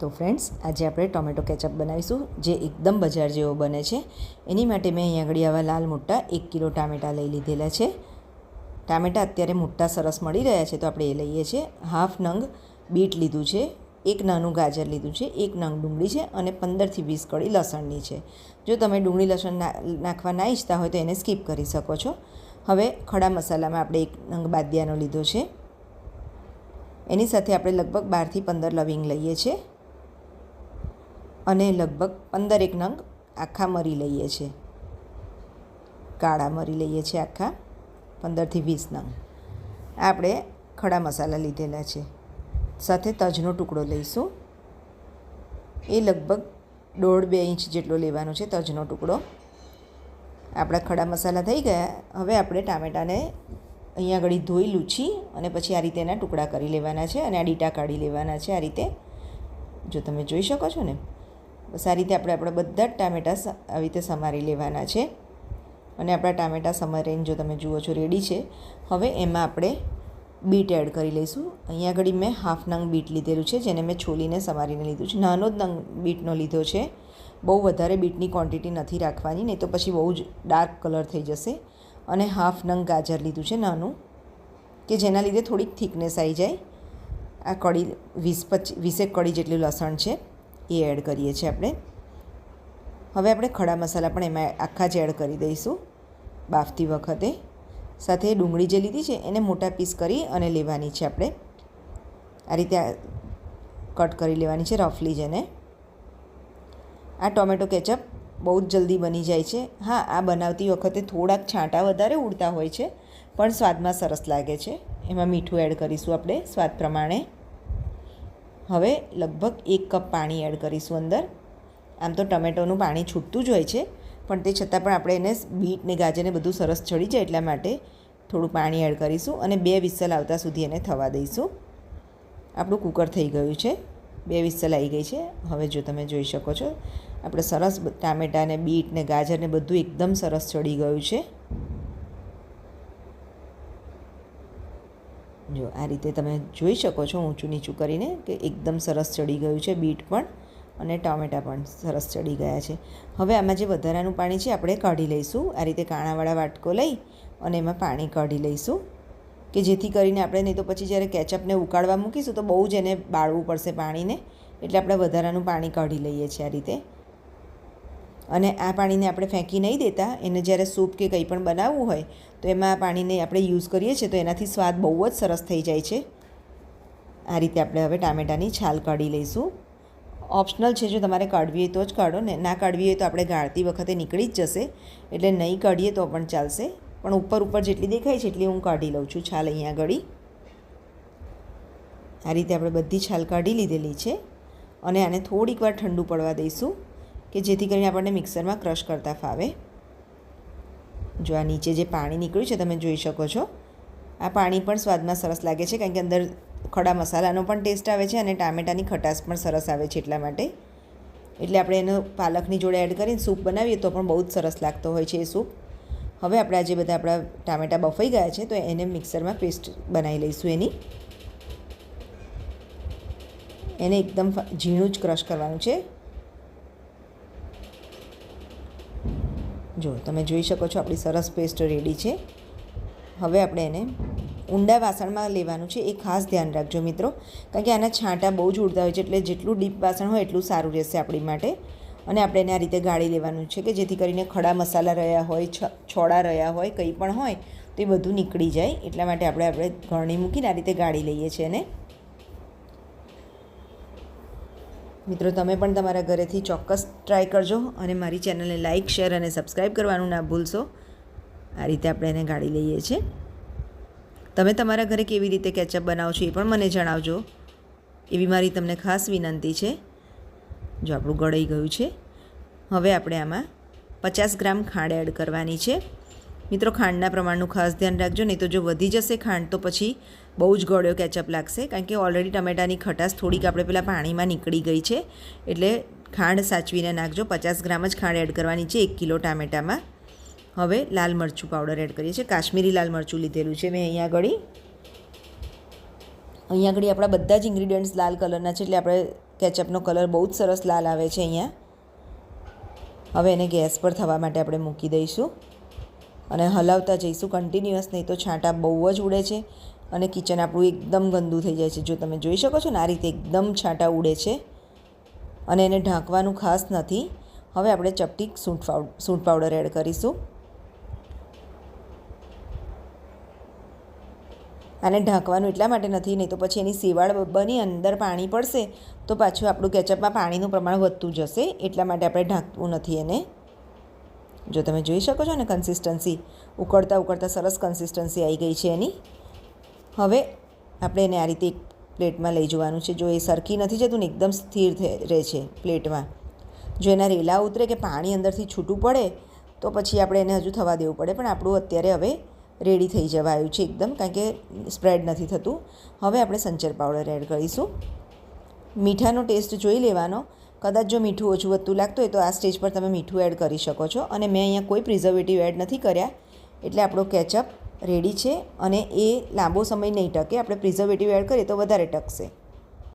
તો ફ્રેન્ડ્સ આજે આપણે ટોમેટો કેચઅપ બનાવીશું, જે એકદમ બજાર જેવો બને છે. એની માટે મેં અહીંયા આગળ આવા લાલ મોટા એક કિલો ટામેટાં લઈ લીધેલા છે. ટામેટાં અત્યારે મોટા સરસ મળી રહ્યા છે, તો આપણે એ લઈએ છીએ. હાફ નંગ બીટ લીધું છે, એક નાનું ગાજર લીધું છે, એક નંગ ડુંગળી છે અને પંદરથી વીસ કળી લસણની છે. જો તમે ડુંગળી લસણ નાખવા ના ઈચ્છતા હોય તો એને સ્કીપ કરી શકો છો. હવે ખડા મસાલામાં આપણે એક નંગ બાદિયાનો લીધો છે. એની સાથે આપણે લગભગ બારથી પંદર લવિંગ લઈએ છીએ. અને લગભગ પંદર એક નંગ આખા મરી લઈએ છીએ કાળા મરી લઈએ છીએ આખા પંદરથી વીસ નંગ. આપણે ખડા મસાલા લીધેલા છે. સાથે તજનો ટુકડો લઈશું. એ લગભગ દોઢ બે ઇંચ જેટલો લેવાનો છે તજનો ટુકડો. આપણા ખડા મસાલા થઈ ગયા. હવે આપણે ટામેટાને અહીંયા આગળ ધોઈ લૂછી અને પછી આ રીતે એના ટુકડા કરી લેવાના છે અને આ ડીટા કાઢી લેવાના છે આ રીતે. જો તમે જોઈ શકો છો ને. આ રીતે આપણે આપણા બધા જ ટામેટાં આવી રીતે સમારી લેવાના છે. અને આપણા ટામેટાં સમારીને જો તમે જુઓ છો રેડી છે, હવે એમાં આપણે બીટ એડ કરી લઈશું. અહીંયા આગળ મેં હાફ નંગ બીટ લીધેલું છે, જેને મેં છોલીને સમારીને લીધું છે. નાનો જ નંગ બીટનો લીધો છે. બહુ વધારે બીટની ક્વોન્ટિટી નથી રાખવાની, નહીં તો પછી બહુ જ ડાર્ક કલર થઈ જશે. અને હાફ નંગ ગાજર લીધું છે નાનું, કે જેના લીધે થોડીક થિકનેસ આવી જાય. આ કઢી વીસ પચીસ વીસેક કઢી જેટલું લસણ છે. એ એડ કરીએ છીએ આપણે. હવે આપણે ખડા મસાલા પણ એમાં આખા જ એડ કરી દઈશું બાફતી વખતે. સાથે ડુંગળી જે લીધી છે એને મોટા પીસ કરી અને લેવાની છે આપણે. આ રીતે કટ કરી લેવાની છે રફલી જેને. આ ટોમેટો કેચઅપ બહુ જ જલ્દી બની જાય છે. હા, આ બનાવતી વખતે થોડાક છાંટા વધારે ઉડતા હોય છે, પણ સ્વાદમાં સરસ લાગે છે. એમાં મીઠું એડ કરીશું આપણે, સ્વાદ પ્રમાણે. હવે લગભગ એક કપ પાણી એડ કરીશું અંદર. આમ તો ટમેટોનું પાણી છૂટતું જ હોય છે, પણ તે છતાં પણ આપણે એને બીટ ને ગાજરને બધું સરસ ચડી જાય એટલા માટે થોડું પાણી એડ કરીશું અને બે વિસલ આવતા સુધી એને થવા દઈશું. આપણું કુકર થઈ ગયું છે, બે વિસલ આવી ગઈ છે. હવે જો તમે જોઈ શકો છો, આપણે સરસ ટામેટાં ને બીટ ને ગાજર ને બધું એકદમ સરસ ચડી ગયું છે. જો આ રીતે તમે જોઈ શકો છો ઊંચું નીચું કરીને કે એકદમ સરસ ચડી ગયું છે બીટ પણ અને ટામેટાં પણ સરસ ચડી ગયા છે. હવે આમાં જે વધારાનું પાણી છે આપણે કાઢી લઈશું. આ રીતે કાણાવાળા વાટકો લઈ અને એમાં પાણી કાઢી લઈશું કે જેથી કરીને આપણે નહીં તો પછી જ્યારે કેચઅપને ઉકાળવા મૂકીશું તો બહુ જ એને બાળવું પડશે પાણીને. એટલે આપણે વધારાનું પાણી કાઢી લઈએ છીએ આ રીતે. અને આ પાણીને આપણે ફેંકી નહીં દેતા. એને જ્યારે સૂપ કે કંઈ પણ બનાવવું હોય, તો એમાં આ પાણીને આપણે યુઝ કરીએ છીએ તો એનાથી સ્વાદ બહુ જ સરસ થઈ જાય છે. આ રીતે આપણે હવે ટામેટાની છાલ કાઢી લઈશું. ઓપ્શનલ છે, જો તમારે કાઢવી હોય તો જ કાઢો, ને ના કાઢવી હોય તો આપણે ગાળતી વખતે નીકળી જ જશે. એટલે નહીં કાઢીએ તો પણ ચાલશે. પણ ઉપર ઉપર જેટલી દેખાય છે એટલી હું કાઢી લઉં છું છાલ અહીંયા ગળી આ રીતે આપણે બધી છાલ કાઢી લીધેલી છે. અને આને થોડીક વાર ઠંડુ પડવા દઈશું. કે જેથી કરીને આપણને મિક્સરમાં ક્રશ કરતા ફાવે. જો આ નીચે જે પાણી નીકળ્યું છે તમે જોઈ શકો છો. આ પાણી પણ સ્વાદમાં સરસ લાગે છે કારણ કે અંદર ખડા મસાલાનો પણ ટેસ્ટ આવે છે અને ટામેટાની ખટાશ પણ સરસ આવે છે એટલા માટે. એટલે આપણે એનો પાલકની જોડે એડ કરીને સૂપ બનાવીએ તો પણ બહુ જ સરસ લાગતો હોય છે એ સૂપ. હવે આપણે આજે બધા આપણા ટામેટા બફાઈ ગયા છે તો એને મિક્સરમાં પેસ્ટ બનાવી લઈશું એની. એને એકદમ ઝીણું જ ક્રશ કરવાનું છે. જો, તમે જોઈ શકો છો આપણી સરસ પેસ્ટ રેડી છે. હવે આપણે એને ઊંડા વાસણમાં લેવાનું છે, એ ખાસ ધ્યાન રાખજો મિત્રો. કારણ કે આના છાંટા બહુ જ ઉડતા હોય છે, એટલે જેટલું ડીપ વાસણ હોય એટલું સારું રહેશે આપણી માટે. અને આપણે એને આ રીતે ગાળી લેવાનું છે કે જેથી કરીને ખડા મસાલા રહ્યા હોય છોડા રહ્યા હોય, કંઈ પણ હોય, તો એ બધું નીકળી જાય. એટલા માટે આપણે આપણે ઘરણી મૂકીને આ રીતે ગાળી લઈએ છીએ એને. મિત્રો, તમે પણ તમારા ઘરેથી ચોક્કસ ટ્રાય કરજો અને મારી ચેનલને લાઇક શેર અને સબસ્ક્રાઈબ કરવાનું ના ભૂલશો. આ રીતે આપણે એને ગાળી લઈએ છીએ. તમે તમારા ઘરે કેવી રીતે કેચઅપ બનાવો છો એ પણ મને જણાવજો. એવી મારી તમને ખાસ વિનંતી છે. જો આપણું ગળાઈ ગયું છે. હવે આપણે આમાં પચાસ ગ્રામ ખાંડ એડ કરવાની છે. મિત્રો, ખાંડના પ્રમાણનું ખાસ ધ્યાન રાખજો, નહીં તો જો વધી જશે ખાંડ, તો પછી બહુ જ ગળ્યો કેચઅપ લાગશે, કારણ કે ઓલરેડી ટમેટાની ખટાશ થોડીક આપણે પેલા પાણીમાં નીકળી ગઈ છે. એટલે ખાંડ સાચવીને નાખજો. પચાસ ગ્રામ જ ખાંડ એડ કરવાની છે, એક કિલો ટામેટામાં. હવે લાલ મરચું પાવડર એડ કરીએ છીએ. કાશ્મીરી લાલ મરચું લીધેલું છે મેં અહીંયા આગળ. અહીંયા આગળ આપણા બધા જ ઇન્ગ્રીડિયન્ટ્સ લાલ કલરના છે, એટલે આપણે કેચઅપનો કલર બહુ જ સરસ લાલ આવે છે અહીંયા. હવે એને ગેસ પર થવા માટે આપણે મૂકી દઈશું. અને હલાવતા જઈશું કન્ટિન્યુઅસ નહીં તો છાંટા બહુ જ ઉડે છે. અને કિચન આપણું એકદમ ગંદુ થઈ જાય છે. જો તમે જોઈ શકો છો ને, આ રીતે એકદમ છાંટા ઉડે છે અને એને ઢાંકવાનું ખાસ નથી. હવે આપણે ચપટી સૂંઠ પાવડર સૂંઠ પાવડર એડ કરીશું. આને ઢાંકવાનું એટલા માટે નથી, નહીં તો પછી એની સેવાળ બની, અંદર પાણી પડશે, તો પાછું આપણું કેચઅપમાં પાણીનું પ્રમાણ વધતું જશે. એટલા માટે આપણે ઢાંકવું નથી એને. જો તમે જોઈ શકો છો ને કન્સિસ્ટન્સી ઉકળતા ઉકળતા સરસ કન્સિસ્ટન્સી આવી ગઈ છે એની. હવે આપણે એને આ રીતે એક પ્લેટમાં લઈ જવાનું છે. જો એ સરખી નથી જતું ને એકદમ સ્થિર રહે છે પ્લેટમાં. જો એના રેલા ઉતરે કે પાણી અંદરથી છૂટું પડે, તો પછી આપણે એને હજુ થવા દેવું પડે. પણ આપણું અત્યારે હવે રેડી થઈ જવા આવ્યું છે એકદમ, કારણ કે સ્પ્રેડ નથી થતું. હવે આપણે સંચર પાવડર એડ કરીશું. મીઠાનો ટેસ્ટ જોઈ લેવાનો. કદાચ જો મીઠું ઓછું વધતું લાગતું હોય તો આ સ્ટેજ પર તમે મીઠું એડ કરી શકો છો. અને મેં અહીંયા કોઈ પ્રિઝર્વેટિવ એડ નથી કર્યા. એટલે આપણો કેચઅપ રેડી છે અને એ લાંબો સમય નહીં ટકે. આપણે પ્રિઝર્વેટિવ એડ કરીએ તો વધારે ટકશે.